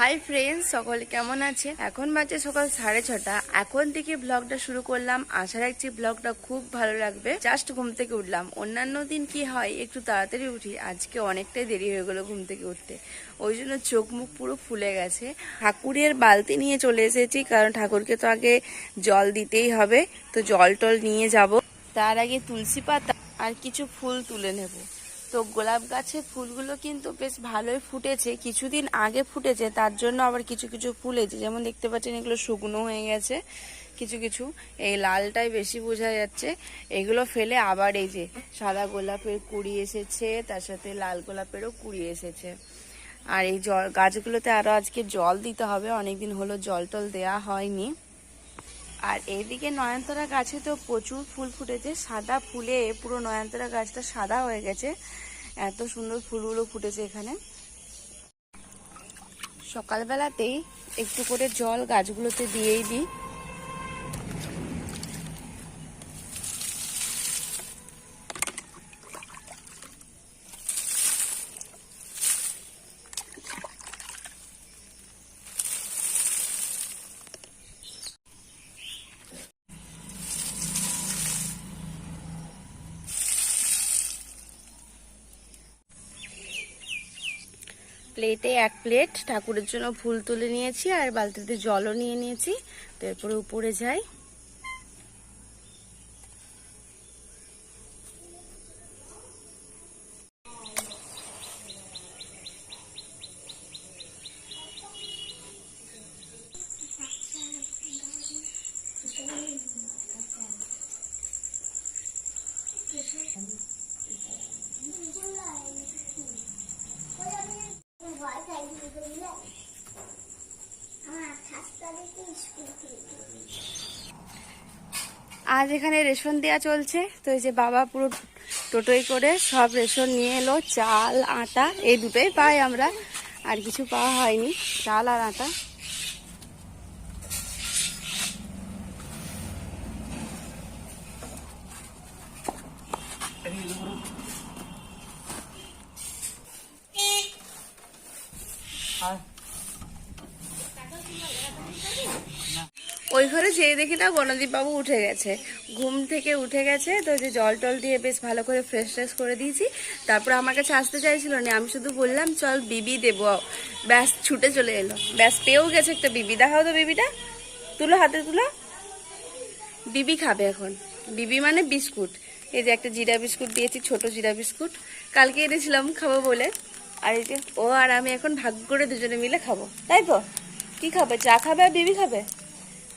Hi friends সকলে কেমন আছে? এখন বাজে সকাল সাড়ে ছটা। এখন থেকে ব্লগটা শুরু করলাম। আশা রাখছি ব্লগটা খুব ভালো লাগবে। জাস্ট ঘুম থেকে উঠলাম। অন্যান্য দিন কি হয়? একটু তাড়াতাড়ি উঠি। আজকে অনেকটাই দেরি হয়ে গেলো ঘুম থেকে উঠতে। ওই জন্য চোখ মুখ পুরো ফুলে গেছে। ঠাকুরের বালতি নিয়ে চলে এসেছি, কারণ ঠাকুরকে তো আগে জল দিতেই হবে। তো জল টল নিয়ে যাব। তার আগে তুলসী পাতা আর কিছু ফুল তুলে নেব। তো গোলাপ গাছের ফুলগুলো কিন্তু বেশ ভালোই ফুটেছে। কিছুদিন আগে ফুটেছে, তার জন্য আবার কিছু কিছু ফুলেছে যেমন দেখতে পাচ্ছেন এগুলো শুকনো হয়ে গেছে। কিছু কিছু এই লালটাই বেশি বোঝা যাচ্ছে। এগুলো ফেলে আবার এই যে সাদা গোলাপের কুড়ি এসেছে, তার সাথে লাল গোলাপেরও কুড়ি এসেছে। আর এই জল, গাছগুলোতে আরও আজকে জল দিতে হবে। অনেকদিন হলো জল টল দেওয়া হয়নি। আর এইদিকে নয়নতরা গাছে তো প্রচুর ফুল ফুটেছে, সাদা ফুলে পুরো নয়নতরা গাছটা সাদা হয়ে গেছে। এত সুন্দর ফুলগুলো ফুটেছে এখানে। সকালবেলাতেই একটু করে জল গাছগুলোতে দিয়েই দিই। প্লেটে এক প্লেট ঠাকুরের জন্য ফুল তুলে নিয়েছি আর বালতিতে জলও নিয়ে নিয়েছি। তো এরপরে উপরে যাই। এখানে রেশন দেওয়া চলছে, তো এই যে বাবা পুরো টোটোই করে সব রেশন নিয়ে এলো, চাল, আটা, এই দুটোই পাই আমরা। আর কিছু পাওয়া হয়নি, চাল আর আটা। ওই ঘরে যেয়ে দেখি না বাবু উঠে গেছে। ঘুম থেকে উঠে গেছে, তো যে জল টল দিয়ে বেশ ভালো করে ফ্রেশ ট্রেশ করে দিয়েছি। তারপর আমার কাছে আসতে চাইছিল না, আমি শুধু বললাম, চল বিবি দেবো। ব্যাস, ছুটে চলে এলো। ব্যাস, পেয়েও গেছে একটা বিবি। দেখাও তো বিবিটা। তুলো হাতে, তুলো। বিবি খাবে এখন। বিবি মানে বিস্কুট। এই যে একটা জিরা বিস্কুট দিয়েছি, ছোট জিরা বিস্কুট। কালকে এনেছিলাম খাব বলে। আর এই যে ও আর আমি এখন ভাগ করে দুজনে মিলে খাব। তাই তো? কি খাবে? চা খাবে আর বিবি খাবে?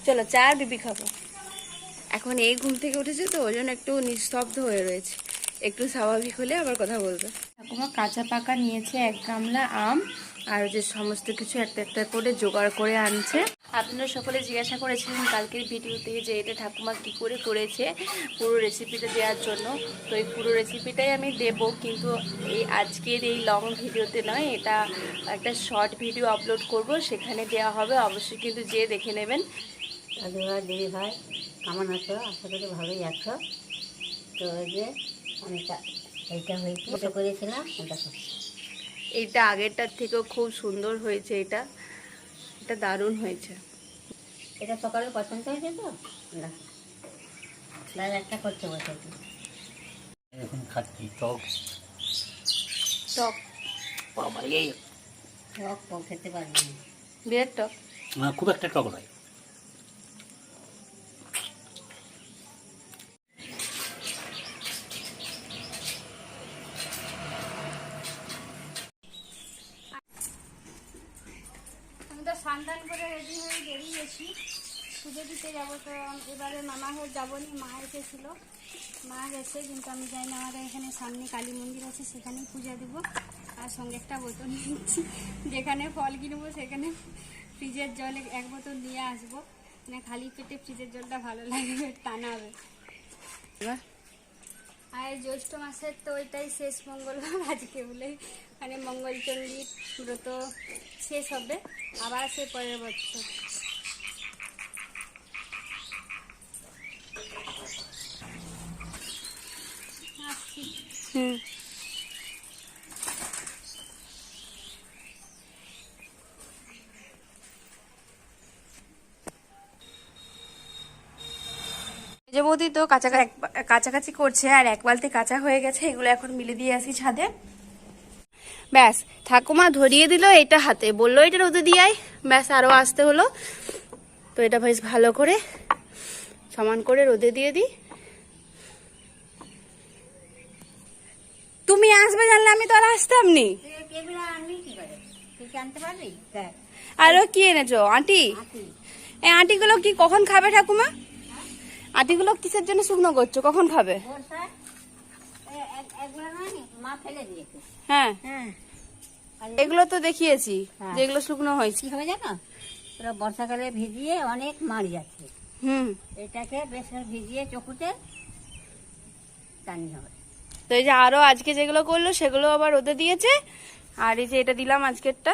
চলো চা আর বিবি খাব। এখন এই ঘুম থেকে উঠেছে তো ওই জন্য একটু নিস্তব্ধ হয়ে রয়েছে। একটু স্বাভাবিক হলে আবার কথা বলবে। ঠাকুমা কাঁচা পাকা নিয়েছে এক গামলা আম আর যে সমস্ত কিছু একটা একটা করে জোগাড় করে আনছে। আপনারা সকলে জিজ্ঞাসা করেছিলেন কালকের ভিডিওতে যে এটা ঠাকুমা কি করে করেছে পুরো রেসিপিটা দেওয়ার জন্য। তো এই পুরো রেসিপিটাই আমি দেব কিন্তু এই আজকের এই লং ভিডিওতে নয় এটা একটা শর্ট ভিডিও আপলোড করব। সেখানে দেওয়া হবে অবশ্যই কিন্তু যেয়ে দেখে নেবেন। দাদুভাই দিদি ভাই কেমন আছো? আশা করি ভালোই আছো। তো ওই যে অনেকটা এইটা হয়েছে এটা করেছিলাম? দেখো এইটা আগেরটার থেকেও খুব সুন্দর হয়েছে এটা। এটা দারুণ হয়েছে। এটা সকালে পছন্দ হয়েছে তো? দেখো একটা করতে বসেছি। এখন খাচ্ছি টক। টক। বাবা এই টক খেতে পারবি না। বিরাট টক। খুব একটা টক নয় আমি তো স্নান করে রেডি হয়ে বেরিয়েছি পুজো দিতে যাব তো এবারে মামা হয়ে যাব নি মা এসেছিল। মা গেছে কিন্তু আমি যাই না আমাদের এখানে সামনে কালী মন্দির আছে সেখানেই পূজা দেবো। আর সঙ্গে একটা বোতল নিচ্ছি। যেখানে ফল কিনবো সেখানে ফ্রিজের জল এক বোতল নিয়ে আসব। মানে খালি পেটে ফ্রিজের জলটা ভালো লাগবে টানা হবে আর জ্যৈষ্ঠ মাসের তো ওইটাই শেষ মঙ্গলবার আজকে বলে। মানে মঙ্গলচণ্ডী ব্রত শেষ হবে আবার সে পরের বছর। হুম। বৌদি তো কাঁচা কাছাকাছি করছে আর এক বালতি কাঁচা হয়ে গেছে, এগুলো এখন মিলে দিয়ে আসি ছাদে। ব্যাস, ঠাকুমা ধরিয়ে দিল এটা হাতে, বলল এটা রোদে দিয়ে ব্যাস আরও আসতে হলো। তো এটা বেশ ভালো করে সমান করে রোদে দিয়ে দিই। তুমি আসবে জানলে আমি তো আর আসতাম নি। আরও কি এনেছো? আটি? এই আটিগুলো কি কখন খাবে ঠাকুমা? আটিগুলো কিসের জন্য শুকনো করছ? কখন খাবে? হ্যাঁ। হ্যাঁ এগুলো তো দেখিয়েছি হ্যাঁ। যেগুলো শুকনো হয়েছে। কি হবে জানো? বর্ষাকালে ভিজিয়ে অনেক মার যাচ্ছে হুম। এটাকে বেশ ভিজিয়ে চকুতে টানি হবে। তো এই যে আরও আজকে যেগুলো করল, সেগুলো আবার ওদের দিয়েছে। আর এই যে এটা দিলাম আজকেরটা।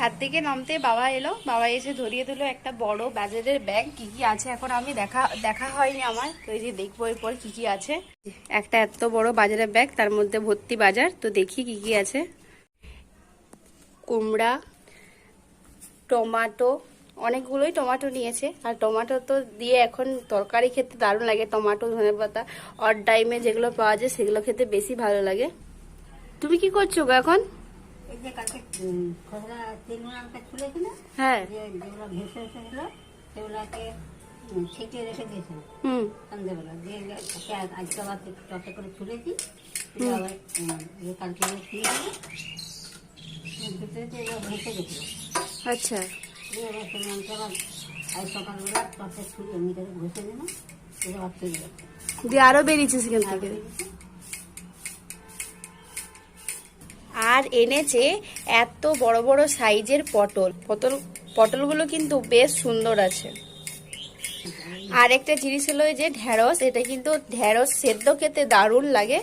ছাদ থেকে নামতে বাবা এলো। বাবা এসে ধরিয়ে দিল একটা বড় বাজারের ব্যাগ। কি কি আছে এখন আমি দেখা দেখা হয়নি আমার। তো এই যে দেখব এরপর কি কি আছে। একটা এত বড় বাজারের ব্যাগ, তার মধ্যে ভর্তি বাজার। তো দেখি কি কি আছে। কুমড়া, টমাটো, অনেকগুলোই টমাটো নিয়েছে। আর টমাটো তো দিয়ে এখন তরকারি খেতে দারুণ লাগে। টমাটো, ধনে পাতা অড টাইমে যেগুলো পাওয়া যায়, সেগুলো খেতে বেশি ভালো লাগে। তুমি কি করছ গো এখন? এই যে তিন হ্যাঁ। যে যেগুলো ভেসে এসেছিল সেগুলোকে উম, রেখে দিয়েছিলাম। হুম। সন্ধ্যেবেলা দিয়ে আজ- আজকে আবার করে তুলেছি আবার কালকে ভেসে গেছিল আচ্ছা। দিয়ে এবার সেই নামটা আবার আজ সকালবেলা ছুলে ঘষে দিলাম এটা আবার ফিরে গেছে দিয়ে আরও বেরিয়েছে সেখান থেকে। আর এনেছে এত বড় বড় সাইজের পটল। পটল, পটলগুলো কিন্তু বেশ সুন্দর আছে। আর একটা জিনিস হলো যে ঢেঁড়স, এটা কিন্তু ঢেঁড়স সেদ্ধ খেতে দারুণ লাগে।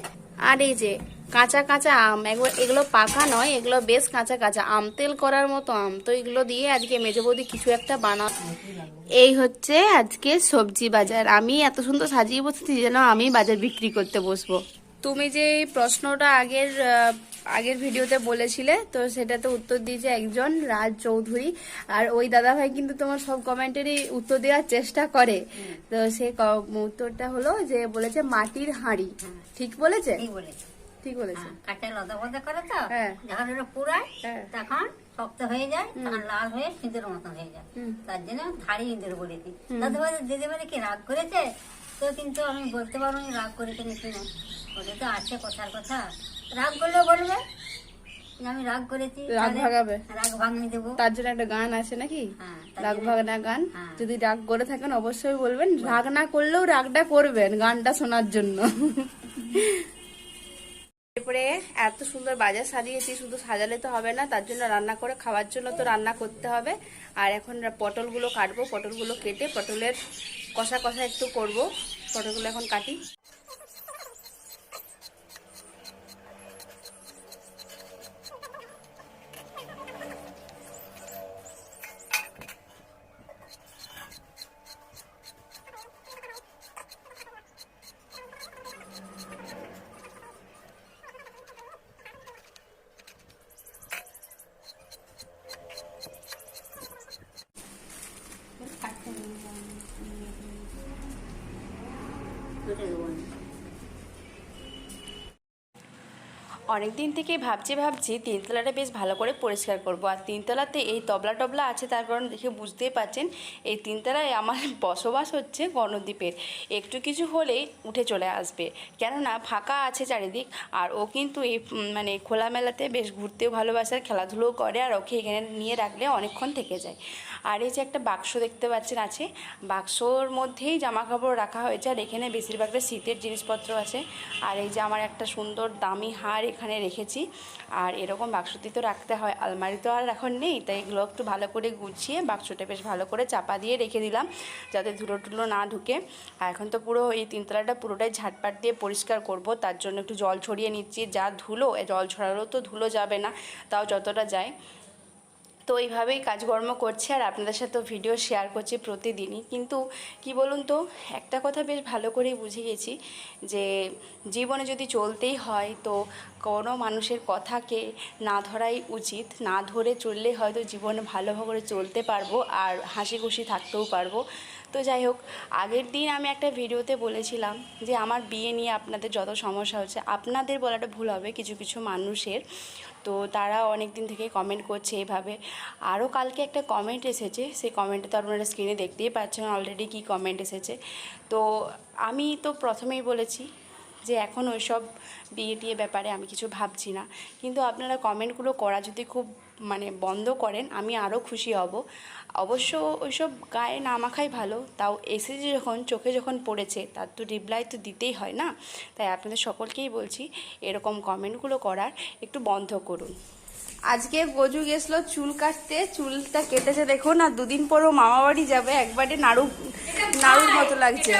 আর এই যে কাঁচা কাঁচা আম, এগুলো এগুলো পাকা নয়, এগুলো বেশ কাঁচা কাঁচা আম, তেল করার মতো আম। তো এগুলো দিয়ে আজকে মেজো বৌদি কিছু একটা বানা, এই হচ্ছে আজকে সবজি বাজার। আমি এত সুন্দর সাজিয়ে বসেছি যেন আমি বাজার বিক্রি করতে বসবো। তুমি যে প্রশ্নটা আগের আগের ভিডিওতে বলেছিলে তো সেটাতে উত্তর দিয়েছে একজন রাজ চৌধুরী। আর ওই দাদা ভাই কিন্তু তোমার সব কমেন্টেরই উত্তর দেওয়ার চেষ্টা করে। তো সে ক- উত্তরটা হলো যে বলেছে মাটির হাঁড়ি। ঠিক বলেছে? ঠিক বলেছে। কাঁচা লদা বদা করে তো? হ্যাঁ। যখন পুরায় হ্যাঁ। তখন শক্ত হয়ে যায় তখন লাল হয়ে সিঁদুর মতন হয়ে যায়। তার জন্য ধাড়ি ইঁদুর বলেছি দাদু ভাই দিদি ভাই কি রাগ করেছে? তো কিন্তু আমি বলতে পারব না রাগ করে কেন না ওদের তো আছে কথার কথা। রাগ করলেও বলবে। আমি রাগ করেছি রাগ ভাগাবে। রাগ ভাঙনি দেবো। তার জন্য একটা গান আছে নাকি? হ্যাঁ, রাগ ভাগনা গান। হ্যাঁ। যদি রাগ করে থাকেন অবশ্যই বলবেন। রাগ না করলেও রাগটা করবেন গানটা শোনার জন্য। এরপরে এত সুন্দর বাজার সাজিয়েছি, শুধু সাজালে তো হবে না, তার জন্য রান্না করে খাওয়ার জন্য তো রান্না করতে হবে। আর এখন পটলগুলো কাটবো, পটলগুলো কেটে পটলের কষা কষা একটু করব। পটলগুলো এখন কাটি। অনেক দিন থেকেই ভাবছি ভাবছি তিনতলাটা বেশ ভালো করে পরিষ্কার করব। আর তিনতলাতে এই তবলা টবলা আছে, তার কারণ দেখে বুঝতেই পারছেন, এই তিনতলায় আমার বসবাস হচ্ছে গণদ্বীপের একটু কিছু হলেই উঠে চলে আসবে। কেননা ফাঁকা আছে চারিদিক, আর ও কিন্তু এই মানে খোলামেলাতে বেশ ঘুরতেও ভালোবাসে, খেলাধুলোও করে, আর ওকে এখানে নিয়ে রাখলে অনেকক্ষণ থেকে যায়। আর এই যে একটা বাক্স দেখতে পাচ্ছেন আছে, বাক্সর মধ্যেই জামা কাপড় রাখা হয়েছে আর এখানে বেশিরভাগটা শীতের জিনিসপত্র আছে। আর এই যে আমার একটা সুন্দর দামি হার এখানে রেখেছি, আর এরকম বাক্সটি তো রাখতে হয়। আলমারি তো আর এখন নেই, তাই এগুলো একটু ভালো করে গুছিয়ে বাক্সটা বেশ ভালো করে চাপা দিয়ে রেখে দিলাম, যাতে ধুলো টুলো না ঢুকে। আর এখন তো পুরো এই তিনতলাটা পুরোটাই ঝাটপাট দিয়ে পরিষ্কার করব, তার জন্য একটু জল ছড়িয়ে নিচ্ছি। যা ধুলো জল ছড়ালেও তো ধুলো যাবে না, তাও যতটা যায়। তো এইভাবেই কাজকর্ম করছে আর আপনাদের সাথে ভিডিও শেয়ার করছি প্রতিদিনই। কিন্তু কি বলুন তো, একটা কথা বেশ ভালো করেই বুঝে গেছি যে জীবনে যদি চলতেই হয় তো কোনো মানুষের কথাকে না ধরাই উচিত, না ধরে চললে হয়তো জীবনে ভালোভাবে চলতে পারব আর হাসি খুশি থাকতেও পারব। তো যাই হোক, আগের দিন আমি একটা ভিডিওতে বলেছিলাম যে আমার বিয়ে নিয়ে আপনাদের যত সমস্যা হচ্ছে, আপনাদের বলাটা ভুল হবে কিছু কিছু মানুষের। তো তারা অনেক দিন থেকে কমেন্ট করছে এভাবে। আরও কালকে একটা কমেন্ট এসেছে, সেই কমেন্টে তো আপনারা স্ক্রিনে দেখতেই পাচ্ছেন অলরেডি কী কমেন্ট এসেছে। তো আমি তো প্রথমেই বলেছি যে এখন ওইসব বিয়ে টিয়ে ব্যাপারে আমি কিছু ভাবছি না। কিন্তু আপনারা কমেন্টগুলো করা যদি খুব মানে বন্ধ করেন আমি আরও খুশি হব। অবশ্য ওইসব গায়ে না মাখাই ভালো তাও এসেছে যখন চোখে যখন পড়েছে তার তো রিপ্লাই তো দিতেই হয় না? তাই আপনাদের সকলকেই বলছি এরকম কমেন্টগুলো করার একটু বন্ধ করুন। আজকে গজু গেছিল চুল কাটতে চুলটা কেটেছে দেখুন আর দুদিন পরও মামা বাড়ি যাবে একবারে নাড়ু নাড়ুর মতো লাগছে।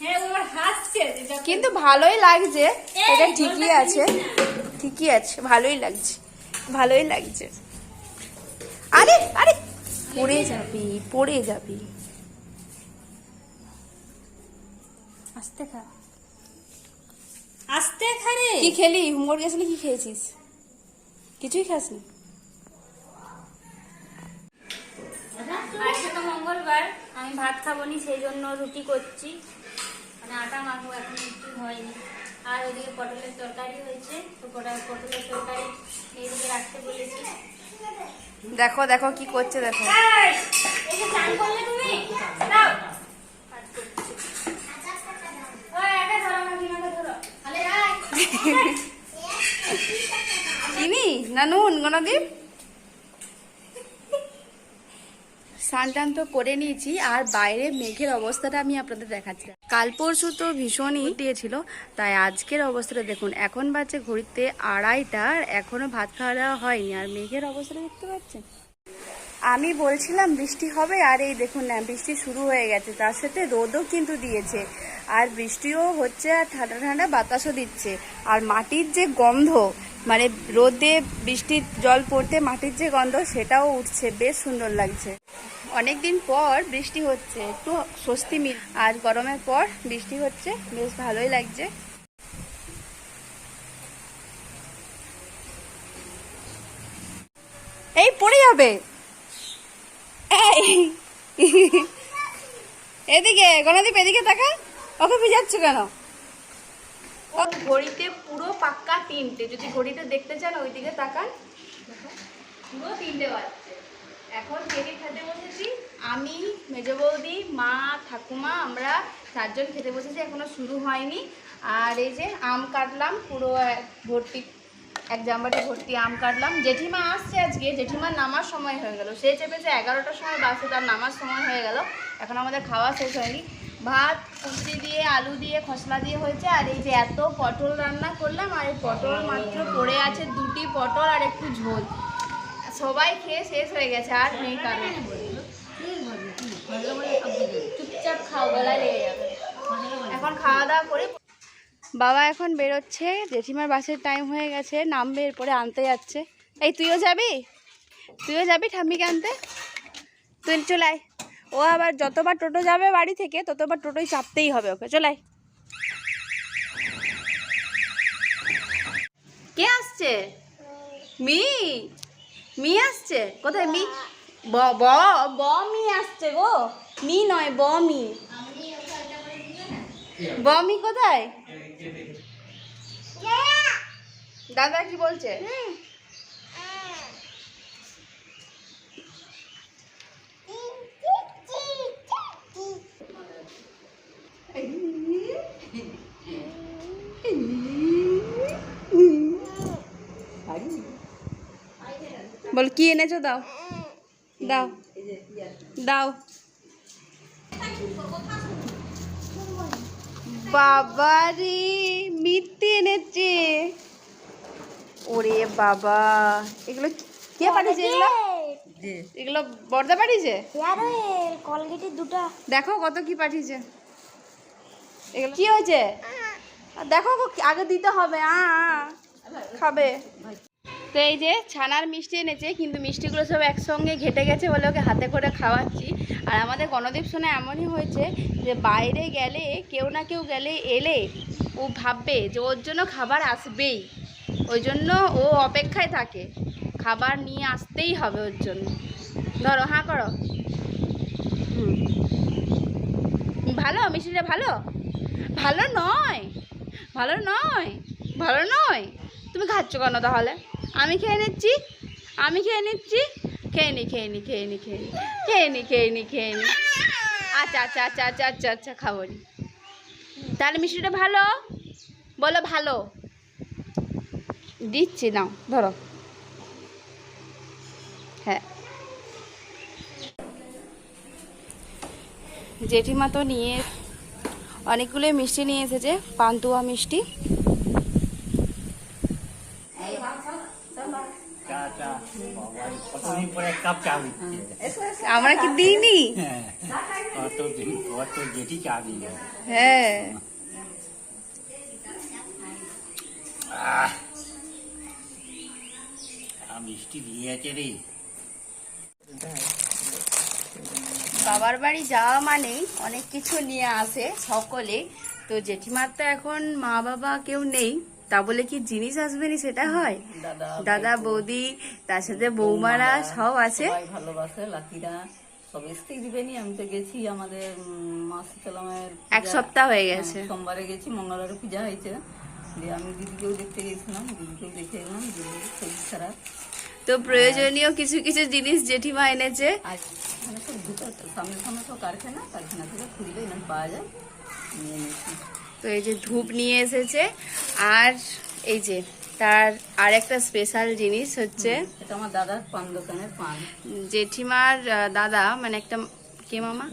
হ্যাঁ কিন্তু ভালোই লাগছে এটা ঠিকই আছে। ঠিকই আছে ভালোই লাগছে ভালোই লাগছে। আরে আরে পড়ে যাবি পড়ে যাবি। আস্তে খা। আস্তে খা রে। কি খেলি? হোমওয়ার্ক গেছিলি কি খেয়েছিস? কিছুই খাসনি। আজকে তো মঙ্গলবার আমি ভাত খাব নি সেই জন্য রুটি করছি। মানে আটা মাখবো এখন রুটি হয়নি। আর পটলের তরকারি হয়েছে। তো পটলের তরকারি এইদিকে রাখতে বলেছি। দেখো দেখো কি করছে দেখো। চান করলে তুমি? দাও কাজ করছি। ওই, এটা ধরো, আমার ডিমাটা ধরো। আলে, আয়। চিনি না নুন গণদীপ স্নান তো করে নিয়েছি, আর বাইরে মেঘের অবস্থাটা আমি আপনাদের দেখাচ্ছি। কাল পরশু তো ভীষণই দিয়েছিল তাই আজকের অবস্থাটা দেখুন, এখন বাজে ঘড়িতে আড়াইটা এখনও ভাত খাওয়া দাওয়া হয়নি, আর মেঘের অবস্থাটা দেখতে পাচ্ছেন? আমি বলছিলাম বৃষ্টি হবে, আর এই দেখুন, না, বৃষ্টি শুরু হয়ে গেছে, তার সাথে রোদও কিন্তু দিয়েছে, আর বৃষ্টিও হচ্ছে আর ঠান্ডা ঠান্ডা বাতাসও দিচ্ছে, আর মাটির যে গন্ধ মানে রোদে বৃষ্টির জল পড়তে মাটির যে গন্ধ, সেটাও উঠছে। বেশ সুন্দর লাগছে। অনেক দিন পর বৃষ্টি হচ্ছে, একটু স্বস্তি মিল আর গরমের পর বৃষ্টি হচ্ছে, বেশ ভালোই লাগছে। এই, পড়ে যাবে। এদিকে, গণদীপ, এদিকে তাকা ওকে ভিজাচ্ছ কেন? ঘড়িতে পুরো পাক্কা তিনটে। যদি ঘড়িতে দেখতে চান, ওইদিকে তাকান। পুরো তিনটে বাজছে। এখন খেতে খেতে বসেছি? আমি, মেজ বৌদি, মা, ঠাকুমা, আমরা চারজন খেতে বসেছি, এখনও শুরু হয়নি। আর এই যে আম কাটলাম, পুরো ভর্তি, এক জামবাটি ভর্তি আম কাটলাম। জেঠিমা আসছে আজকে। জেঠিমার নামার সময় হয়ে গেল। সে চেপেছে এগারোটার সময়, বাসে তার নামার সময় হয়ে গেল। এখন আমাদের খাওয়া শেষ হয়নি। ভাত, কুচি দিয়ে, আলু দিয়ে, খসলা দিয়ে হয়েছে। আর এই যে এত পটল রান্না করলাম, আর এই পটল মাত্র পড়ে আছে দুটি পটল আর একটু ঝোল। সবাই খেয়ে শেষ হয়ে গেছে, আর নেই কারণ। চুপচাপ খাও, গলায় লেগে যাবে। এখন খাওয়া দাওয়া করে বাবা এখন বেরোচ্ছে, জেঠিমার বাসের টাইম হয়ে গেছে, নামবে, এরপরে আনতে যাচ্ছে। এই, তুইও যাবি? তুইও যাবি ঠাম্মিকে আনতে? তুই চলাই ও আবার যতবার টোটো যাবে বাড়ি থেকে ততবার টোটোই চাপতেই হবে ওকে চলাই কে আসছে? মি? মি আসছে? কোথায় মি? ব ব ব মি আসছে গো। মি নয় ব মি। ব মি কোথায়? দাদা কি বলছে? বল কি এনেছো? দাও। দাও। দাও। বাবারে মিথ্যে এনেছে। ওরে বাবা এগুলো কে পাঠিয়েছে এগুলো? এগুলো বর্দা পাঠিয়েছে? দুটো। দেখো কত কি পাঠিয়েছে। কি হয়েছে? দেখো আগে দিতে হবে আ খাবে। তো এই যে ছানার মিষ্টি এনেছে কিন্তু মিষ্টিগুলো সব একসঙ্গে ঘেটে গেছে বলে ওকে হাতে করে খাওয়াচ্ছি। আর আমাদের গণদীপ শোনা এমনই হয়েছে যে বাইরে গেলে কেউ না কেউ গেলে এলে ও ভাববে যে ওর জন্য খাবার আসবেই। ওই জন্য ও অপেক্ষায় থাকে। খাবার নিয়ে আসতেই হবে ওর জন্য। ধরো হাঁ করো। হুম। ভালো? মিষ্টিটা ভালো? ভালো নয়। ভালো নয়। ভালো নয়। তুমি খাচ্ছ কেন তাহলে? আমি খেয়ে নিচ্ছি। আমি খেয়ে নিচ্ছি। খেয়ে নি খেয়ে নি খেয়ে নি খেয়ে নি। খেয়ে নি খেয়ে নি খেয়ে নি। আচ্ছা আচ্ছা আচ্ছা আচ্ছা আচ্ছা আচ্ছা খাব নি। তাহলে মিষ্টিটা ভালো? বলো ভালো। দিচ্ছি, নাও, ধরো। হ্যাঁ। জেঠিমা তো নিয়ে অনেকগুলোই মিষ্টি নিয়ে এসেছে পান্তুয়া মিষ্টি। চা চা বাবা কতদিন পরে এক কাপ চা দিচ্ছে আমরা কি দিইনি? হ্যাঁ। হ্যাঁ মিষ্টি দিয়েছে রে। বাবার বাড়ি যাওয়া মানেই অনেক কিছু নিয়ে আসে সকলে। তো জেঠিমার তো এখন মা বাবা কেউ নেই তা বলে কি জিনিস আসবে না সেটা হয়? দাদা বৌদি তার সাথে বৌমারা সব আছে। ভালোবাসে লাকিরা এক সপ্তাহ হয়ে গেছে। হ্যাঁ, সোমবারে গেছি মঙ্গলবারে পূজা হয়েছে। দিয়ে আমি দিদিকেও দেখতে গেছিলাম দিদিকেও দেখে এলাম দিদির শরীর খারাপ। তো প্রয়োজনীয় কিছু কিছু জিনিস জেঠিমা এনেছে। সামনে সামনে সব কারখানা কারখানা থেকে খুললে এখানে পাওয়া যায় নিয়ে নিয়েছি তো এই যে ধূপ নিয়ে এসেছে আর এই যে তার আর একটা স্পেশাল জিনিস হচ্ছে এটা আমার দাদার পান দোকানের পান। জেঠিমার দাদা মানে একটা কে মামা?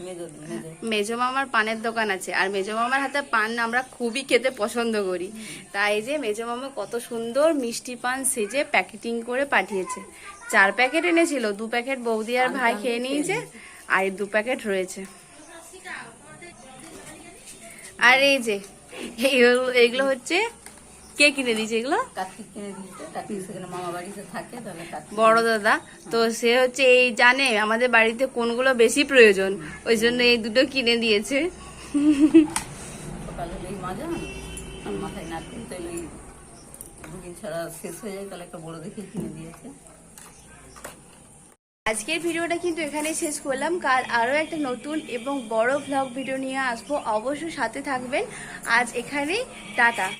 মেজো মামার পানের দোকান আছে আর মেজো মামার হাতে পান আমরা খুবই খেতে পছন্দ করি। তাই যে মেজো মামা কত সুন্দর মিষ্টি পান সেজে প্যাকেটিং করে পাঠিয়েছে। চার প্যাকেট এনেছিল দু প্যাকেট বৌদি আর ভাই খেয়ে নিয়েছে। আর এই দু প্যাকেট রয়েছে। আর এই যে এইগুলো হচ্ছে কে কিনে দিয়েছে এগুলো? কার্তিক কিনে দিয়েছে মামা বাড়িতে থাকে বড় দাদা তো সে হচ্ছে এই জানে আমাদের বাড়িতে কোনগুলো বেশি প্রয়োজন ওই জন্য এই দুটো কিনে দিয়েছে। মাথায় নারকেল তেল দুদিন ছাড়া শেষ হয়ে যায় তাহলে একটা বড় দেখে কিনে দিয়েছে। আজকের ভিডিওটা কিন্তু এখানেই শেষ করলাম। কাল আরও একটা নতুন এবং বড় ভ্লগ ভিডিও নিয়ে আসব। অবশ্যই সাথে থাকবেন। আজ এখানেই, টাটা।